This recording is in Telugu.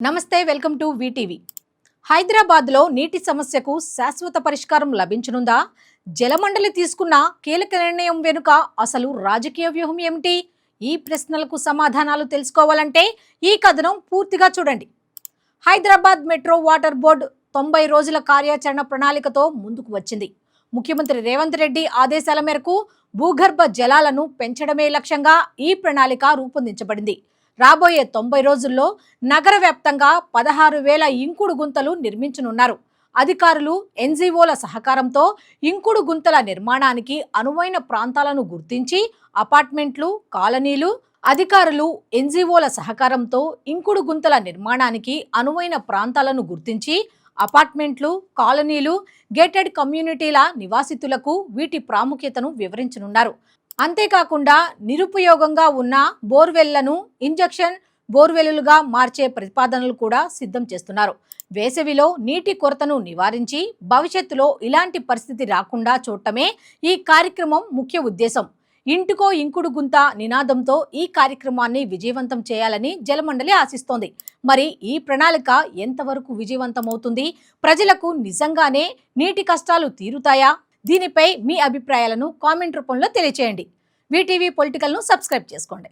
నమస్తే వెల్కమ్ టు వీటీవీ హైదరాబాద్లో నీటి సమస్యకు శాశ్వత పరిష్కారం లభించనుందా? జలమండలి తీసుకున్న కీలక నిర్ణయం వెనుక అసలు రాజకీయ వ్యూహం ఏమిటి? ఈ ప్రశ్నలకు సమాధానాలు తెలుసుకోవాలంటే ఈ కథనం పూర్తిగా చూడండి. హైదరాబాద్ మెట్రో వాటర్ బోర్డు తొంభై రోజుల కార్యాచరణ ప్రణాళికతో ముందుకు వచ్చింది. ముఖ్యమంత్రి రేవంత్ రెడ్డి ఆదేశాల మేరకు భూగర్భ జలాలను పెంచడమే లక్ష్యంగా ఈ ప్రణాళిక రూపొందించబడింది. రాబోయే తొంభై రోజుల్లో నగర వ్యాప్తంగా పదహారు వేల ఇంకుడు గుంతలు నిర్మించనున్నారు. అధికారులు ఎన్జీఓల సహకారంతో ఇంకుడు గుంతల నిర్మాణానికి అనువైన ప్రాంతాలను గుర్తించి అపార్ట్మెంట్లు కాలనీలు అధికారులు ఎన్జీఓల సహకారంతో ఇంకుడు గుంతల నిర్మాణానికి అనువైన ప్రాంతాలను గుర్తించి అపార్ట్మెంట్లు కాలనీలు గేటెడ్ కమ్యూనిటీల నివాసితులకు వీటి ప్రాముఖ్యతను వివరించనున్నారు. అంతేకాకుండా నిరుపయోగంగా ఉన్న బోర్వెల్లను ఇంజెక్షన్ బోర్వెల్లుగా మార్చే ప్రతిపాదనలు కూడా సిద్ధం చేస్తున్నారు. వేసవిలో నీటి కొరతను నివారించి భవిష్యత్తులో ఇలాంటి పరిస్థితి రాకుండా చూడటమే ఈ కార్యక్రమం ముఖ్య ఉద్దేశం. ఇంటికో ఇంకుడు గుంత నినాదంతో ఈ కార్యక్రమాన్ని విజయవంతం చేయాలని జలమండలి ఆశిస్తోంది. మరి ఈ ప్రణాళిక ఎంతవరకు విజయవంతమవుతుంది? ప్రజలకు నిజంగానే నీటి కష్టాలు తీరుతాయా? దీనిపై మీ అభిప్రాయాలను కామెంట్ రూపంలో తెలియచేయండి. వీటీవీ పొలిటికల్ను సబ్స్క్రైబ్ చేసుకోండి.